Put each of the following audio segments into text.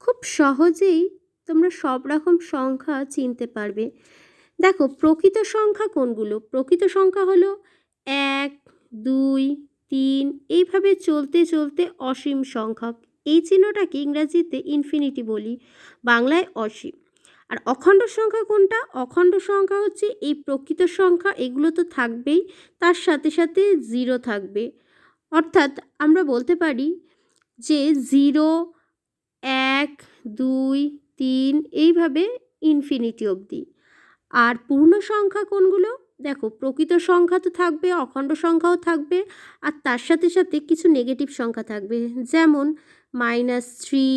খুব সহজেই তোমরা সব রকম সংখ্যা চিনতে পারবে। দেখো, প্রকৃত সংখ্যা কোনগুলো? প্রকৃত সংখ্যা হলো এক, দুই, তিন, এইভাবে চলতে চলতে অসীম সংখ্যক। এই চিহ্নটাকে ইংরাজিতে ইনফিনিটি বলি, বাংলায় অসীম। আর অখণ্ড সংখ্যা কোনটা? অখণ্ড সংখ্যা হচ্ছে এই প্রকৃত সংখ্যা, এগুলো তো থাকবেই, তার সাথে সাথে জিরো থাকবে। অর্থাৎ আমরা বলতে পারি যে জিরো এক, দুই, তিন এইভাবে ইনফিনিটি অবধি। আর পূর্ণ সংখ্যা কোনগুলো? দেখো, প্রকৃত সংখ্যা তো থাকবে, অখণ্ড সংখ্যাও থাকবে, আর তার সাথে সাথে কিছু নেগেটিভ সংখ্যা থাকবে। যেমন minus three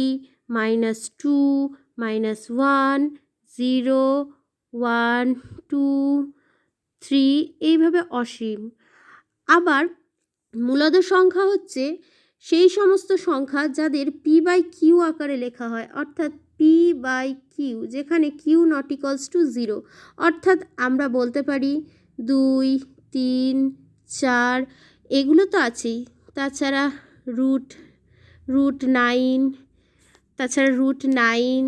minus two minus one zero one two three এইভাবে অসীম। আবার মূলত সংখ্যা হচ্ছে সেই সমস্ত সংখ্যা যাদের পি বাই কিউ আকারে লেখা হয়, অর্থাৎ পি বাই কিউ যেখানে Q not equals to zero অর্থাৎ আমরা বলতে পারি দুই, তিন, চার, এগুলো তো আছেই। তাছাড়া রুট রুট নাইন তাছাড়া রুট নাইন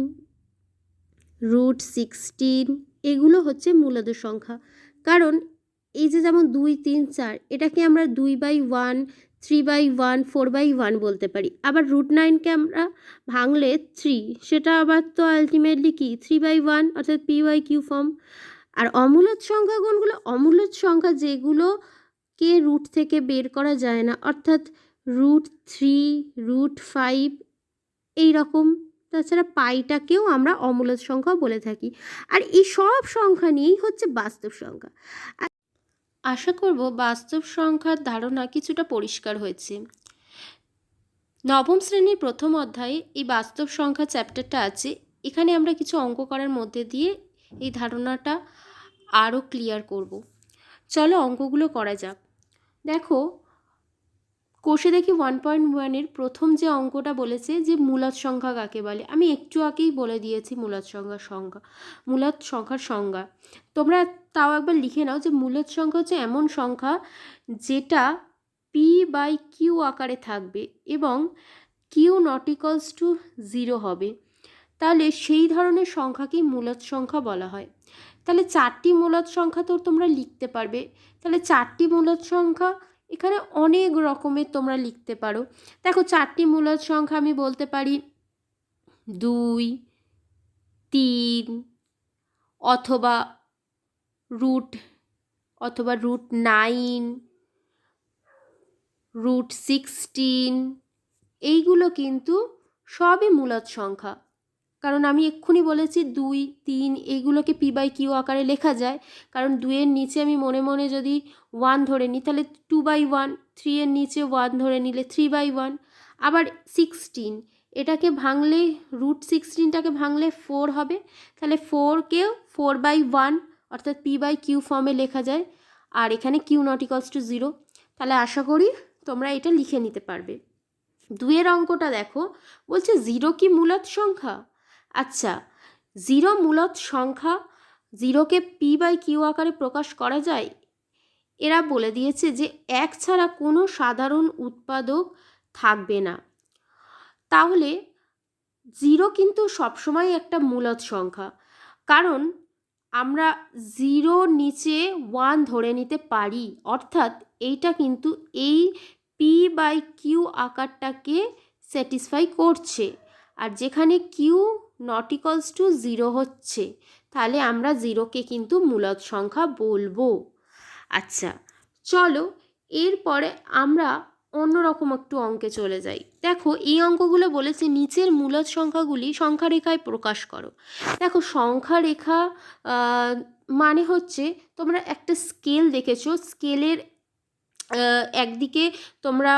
রুট সিক্সটিন এগুলো হচ্ছে মূলত সংখ্যা। কারণ এই যে যেমন দুই, তিন, চার, এটাকে আমরা দুই by one three by one four by one বলতে পারি। আবার রুট নাইনকে আমরা ভাঙলে থ্রি সেটা আবার তো আলটিমেটলি কি? থ্রি বাই ওয়ান অর্থাৎ পি ওয়াই কিউ ফর্ম আর অমূলত সংখ্যা কোনগুলো অমূলত সংখ্যা যেগুলো কে রুট থেকে বের করা যায় না, অর্থাৎ রুট থ্রি রুট ফাইভ এই রকম। তাছাড়া পাইটাকেও আমরা অমূলত সংখ্যা বলে থাকি। আর এই সব সংখ্যা নিয়েই হচ্ছে বাস্তব সংখ্যা। আশা করব বাস্তব সংখ্যার ধারণা কিছুটা পরিষ্কার হয়েছে। নবম শ্রেণির প্রথম অধ্যায়ে এই বাস্তব সংখ্যা চ্যাপ্টারটা আছে। এখানে আমরা কিছু অঙ্ক করার মধ্যে দিয়ে এই ধারণাটা আরও ক্লিয়ার করব। চলো অঙ্কগুলো করা যাক। দেখো কোষে দেখি ওয়ান পয়েন্ট ওয়ানের প্রথম যে অঙ্কটা বলেছে যে মূলত সংখ্যা কাকে বলে? আমি একটু আগেই বলে দিয়েছি মূলত সংখ্যার সংখ্যা, মূলত সংখ্যার সংজ্ঞা। তোমরা তাও একবার লিখে নাও যে মূলত সংখ্যা হচ্ছে এমন সংখ্যা যেটা পি বাই কিউ আকারে থাকবে এবং Q not equals to zero হবে। তাহলে সেই ধরনের সংখ্যাকেই মূলত সংখ্যা বলা হয়। তাহলে চারটি মূলত সংখ্যা তো তোমরা লিখতে পারবে। তাহলে চারটি মূলত সংখ্যা এখানে অনেক রকমের তোমরা লিখতে পারো। দেখো, চারটি মূলত সংখ্যা আমি বলতে পারি দুই, তিন অথবা রুট অথবা রুট নাইন, রুট সিক্সটিন, এইগুলো কিন্তু সবই মূলত সংখ্যা। কারণ আমি এক্ষুনি বলেছি দুই, তিন এইগুলোকে পি বাই কিউ আকারে লেখা যায়। কারণ দুইয়ের নিচে আমি মনে মনে যদি ওয়ান ধরে নিই, তাহলে টু বাই ওয়ান থ্রি এর নিচে ওয়ান ধরে নিলে থ্রি বাই ওয়ান আবার সিক্সটিন এটাকে ভাঙলে রুট সিক্সটিনটাকে ভাঙলে ফোর হবে। তাহলে ফোরকেও ফোর বাই ওয়ান অর্থাৎ পি বাই কিউ ফর্মে লেখা যায়। আর এখানে Q not equals to zero তাহলে আশা করি তোমরা এটা লিখে নিতে পারবে। দুয়ের অঙ্কটা দেখো, বলছে জিরো কি মূলত সংখ্যা? আচ্ছা জিরো মূলত সংখ্যা, জিরোকে পি বাই কিউ আকারে প্রকাশ করা যায়? এরা বলে দিয়েছে যে এক ছাড়া কোনো সাধারণ উৎপাদক থাকবে না। তাহলে জিরো কিন্তু সবসময় একটা মূলত সংখ্যা, কারণ আমরা জিরো নিচে ওয়ান ধরে নিতে পারি, অর্থাৎ এইটা কিন্তু এই পি বাই কিউ আকারটাকে স্যাটিসফাই করছে। আর যেখানে Q not equals to zero হচ্ছে। তাহলে আমরা জিরোকে কিন্তু মূলত সংখ্যা বলব। আচ্ছা চলো এরপরে আমরা অন্যরকম একটু অঙ্কে চলে যাই। দেখো, এই অঙ্কগুলো বলেছে নিচের মূলত সংখ্যাগুলি সংখ্যা রেখায় প্রকাশ করো। দেখো সংখ্যা রেখা মানে হচ্ছে তোমরা একটা স্কেল দেখেছ। স্কেলের একদিকে তোমরা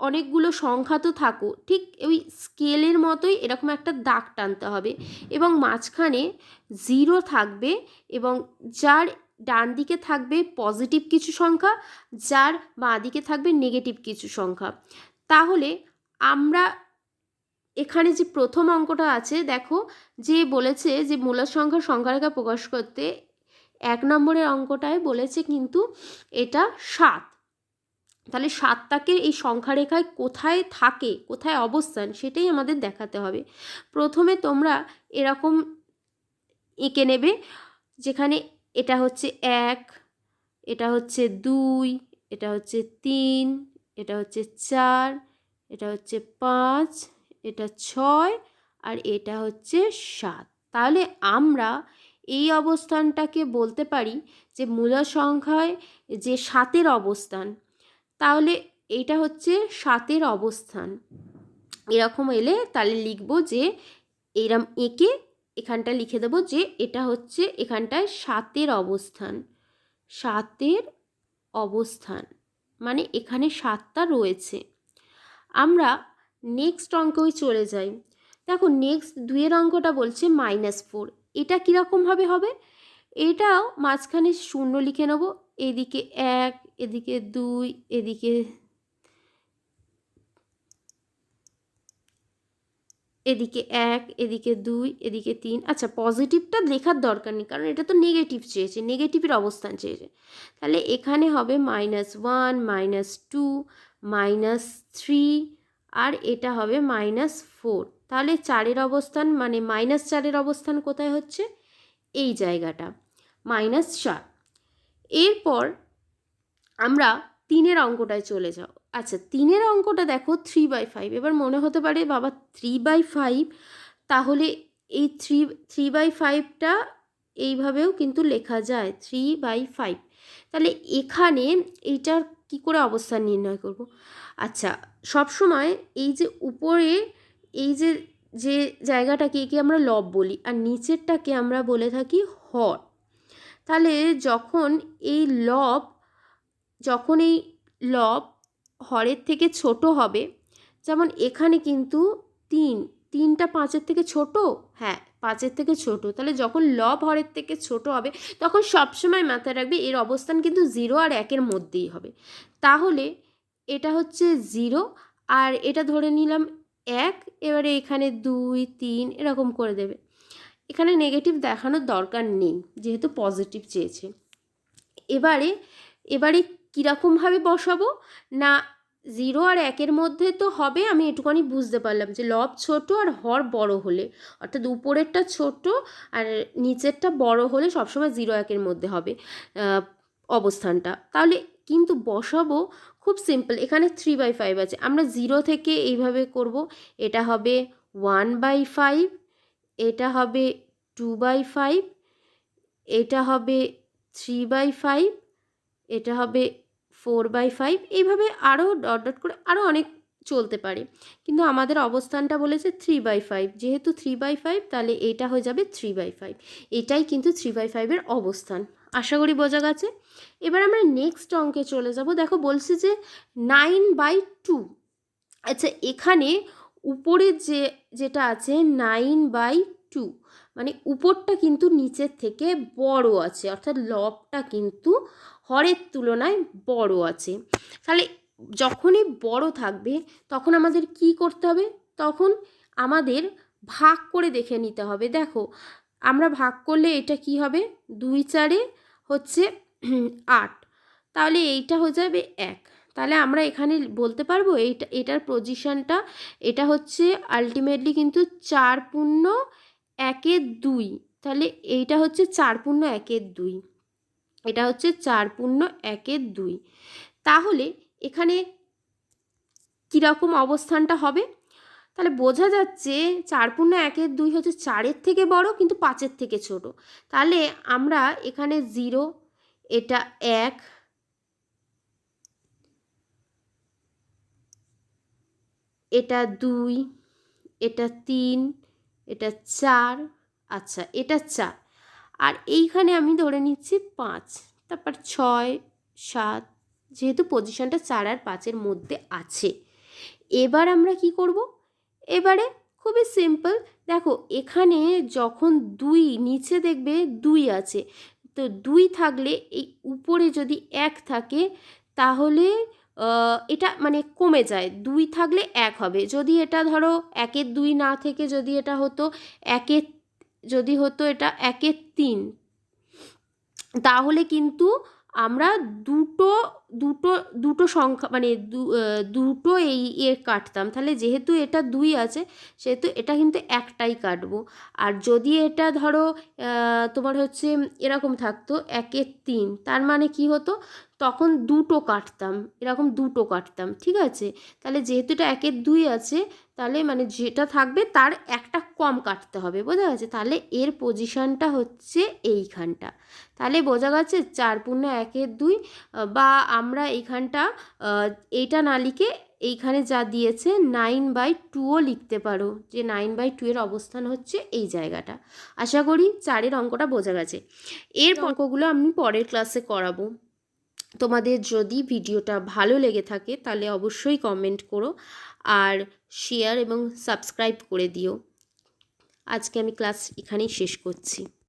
অনেকগুলো সংখ্যা তো থাকো ঠিক ওই স্কেলের মতোই এরকম একটা দাগ টানতে হবে এবং মাঝখানে জিরো থাকবে এবং যার ডান দিকে থাকবে পজিটিভ কিছু সংখ্যা, যার বাঁ দিকে থাকবে নেগেটিভ কিছু সংখ্যা। তাহলে আমরা এখানে যে প্রথম অঙ্কটা আছে, দেখো যে বলেছে যে মূলত সংখ্যার সংখ্যারেখা প্রকাশ করতে এক নম্বরের অঙ্কটায় বলেছে কিন্তু এটা সাত। তাহলে সাতটাকে এই সংখ্যারেখায় কোথায় থাকে, কোথায় অবস্থান সেটাই আমাদের দেখাতে হবে। প্রথমে তোমরা এরকম এঁকে নেবে, যেখানে এটা হচ্ছে এক, এটা হচ্ছে দুই, এটা হচ্ছে তিন, এটা হচ্ছে চার, এটা হচ্ছে পাঁচ, এটা ছয় আর এটা হচ্ছে সাত। তাহলে আমরা এই অবস্থানটাকে বলতে পারি যে মূল সংখ্যায় যে সাতের অবস্থান তাহলে এইটা হচ্ছে সাতের অবস্থান। এরকম এলে তাহলে লিখব যে এরম এঁকে এখানটা লিখে দেবো যে এটা হচ্ছে এখানটায় সাতের অবস্থান। সাতের অবস্থান মানে এখানে সাতটা রয়েছে। আমরা নেক্সট অঙ্কেও চলে যাই। দেখো নেক্সট দুয়ের অঙ্কটা বলছে মাইনাস ফোর এটা কীরকমভাবে হবে? এটাও মাঝখানে শূন্য লিখে নেব, এদিকে এক এদিকে দুই, এদিকে এদিকে এক, এদিকে দুই, এদিকে তিন। আচ্ছা পজিটিভটা লেখার দরকার নেই, কারণ এটা তো নেগেটিভ চেয়েছে নেগেটিভের অবস্থান চেয়েছে। তাহলে এখানে হবে minus one minus two minus three আর এটা হবে মাইনাস ফোর তাহলে চারের অবস্থান মানে মাইনাস চারের অবস্থান কোথায় হচ্ছে? এই জায়গাটা মাইনাস চার। এরপর আমরা তিনের অঙ্কটায় চলে যাও। আচ্ছা তিনের অঙ্কটা দেখো থ্রি বাই ফাইভ এবার মনে হতে পারে, বাবা থ্রি বাই ফাইভ তাহলে এই থ্রি থ্রি বাই ফাইভটা এইভাবেও কিন্তু লেখা যায় থ্রি বাই ফাইভ তাহলে এখানে এইটার কি করে অবস্থান নির্ণয় করব? আচ্ছা সব সময় এই যে উপরে, এই যে যে জায়গাটাকে একে আমরা লব বলি, আর নিচেরটাকে আমরা বলে থাকি হর। তাহলে যখন এই লব যখন এই লব হরের থেকে ছোট হবে, যেমন এখানে কিন্তু তিন, তিনটা পাঁচের থেকে ছোট? হ্যাঁ পাঁচের থেকে ছোট। তাহলে যখন লব হরের থেকে ছোট হবে, তখন সবসময় মাথায় রাখবে এর অবস্থান কিন্তু জিরো আর একের মধ্যেই হবে। তাহলে এটা হচ্ছে জিরো আর এটা ধরে নিলাম এক, এবারে এখানে দুই, তিন এরকম করে দেবে। এখানে নেগেটিভ দেখানোর দরকার নেই, যেহেতু পজিটিভ চেয়েছে। এবারে এবারে কীরকমভাবে বসাবো? না জিরো আর একের মধ্যে তো হবে, আমি এটুখানি বুঝতে পারলাম যে লব ছোট আর হর বড় হলে। অর্থাৎ উপরেরটা ছোট আর নিচেরটা বড় হলে সবসময় জিরো একের মধ্যে হবে অবস্থানটা। তাহলে কিন্তু বসাবো খুব সিম্পল এখানে থ্রি বাই ফাইভ আছে। আমরা জিরো থেকে এইভাবে করব, এটা হবে ওয়ান বাই ফাইভ এটা হবে টু বাই ফাইভ এটা হবে থ্রি বাই ফাইভ এটা হবে ফোর বাই ফাইভ এইভাবে আরও ডট ডট করে আরও অনেক চলতে পারে। কিন্তু আমাদের অবস্থানটা বলেছে থ্রি বাই ফাইভ। যেহেতু থ্রি বাই ফাইভ, তাহলে এটা হয়ে যাবে থ্রি বাই ফাইভ। এটাই কিন্তু থ্রি বাই ফাইভের অবস্থান। আশা করি বোঝা গেছে। এবার আমরা নেক্সট অঙ্কে চলে যাব। দেখো বলছি যে নাইন বাই টু। আচ্ছা এখানে উপরে যে, যেটা আছে নাইন বাই টু মানে উপরটা কিন্তু নিচের থেকে বড় আছে, অর্থাৎ লবটা কিন্তু হরের তুলনায় বড় আছে। তাহলে যখনই বড় থাকবে, তখন আমাদের কি করতে হবে? তখন আমাদের ভাগ করে দেখে নিতে হবে। দেখো, আমরা ভাগ করলে এটা কি হবে? দুই চারে হচ্ছে আট। তাহলে এইটা হয়ে যাবে এক। তাহলে আমরা এখানে বলতে পারব এইটা, এটার পজিশনটা এটা হচ্ছে আলটিমেটলি কিন্তু চার পূর্ণ একের দুই। তাহলে এইটা হচ্ছে চার পূর্ণ একের দুই। এটা হচ্ছে চার পূর্ণ একের দুই। তাহলে এখানে কীরকম অবস্থানটা হবে? তাহলে বোঝা যাচ্ছে চার পূর্ণ একের দুই হচ্ছে চারের থেকে বড় কিন্তু পাঁচের থেকে ছোট। তাহলে আমরা এখানে জিরো, এটা এক, এটা দুই, এটা তিন, এটা চার আচ্ছা এটা চার। আর এইখানে আমি ধরে নিচ্ছি পাঁচ। তারপর ছয়, সাত, যেহেতু পজিশনটা চার আর পাঁচের মধ্যে আছে। এবার আমরা কি করব? এবারে খুবই সিম্পল দেখো এখানে যখন দুই, নিচে দেখবে দুই আছে। তো দুই থাকলে এই উপরে যদি এক থাকে, তাহলে এটা মানে কমে যায়। দুই থাকলে এক হবে। যদি এটা ধরো একের দুই না থেকে যদি এটা হতো, একের যদি হতো এটা একের তিন। তাহলে কিন্তু আমরা দুটো দুটো দুটো সংখ্যা মানে দু- দুটো এই এ কাটতাম। তাহলে যেহেতু এটা দুই আছে, সেহেতু এটা কিন্তু একটাই কাটবো। আর যদি এটা ধরো তোমার হচ্ছে এরকম থাকতো একের তিন, তার মানে কি হতো? তখন দুটো কাটতাম, এরকম দুটো কাটতাম, ঠিক আছে? তাহলে যেহেতু এটা একের দুই আছে, তাহলে মানে যেটা থাকবে তার একটা কম কাটতে হবে, বোঝা গেছে? তাহলে এর পজিশনটা হচ্ছে এইখানটা। তাহলে বোঝা গেছে, চার পূর্ণ একের দুই, বা আমরা এখানটা এইটা না লিখে এইখানে যা দিয়েছে নাইন বাই টুও লিখতে পারো। যে নাইন বাই টু এর অবস্থান হচ্ছে এই জায়গাটা। আশা করি চারের অঙ্কটা বোঝা গেছে। এর অঙ্কগুলো আমি পরের ক্লাসে করাবো। তোমাদের যদি ভিডিওটা ভালো লেগে থাকে তাহলে অবশ্যই কমেন্ট করো আর শেয়ার এবং সাবস্ক্রাইব করে দিও। আজকে আমি ক্লাস এখানেই শেষ করছি।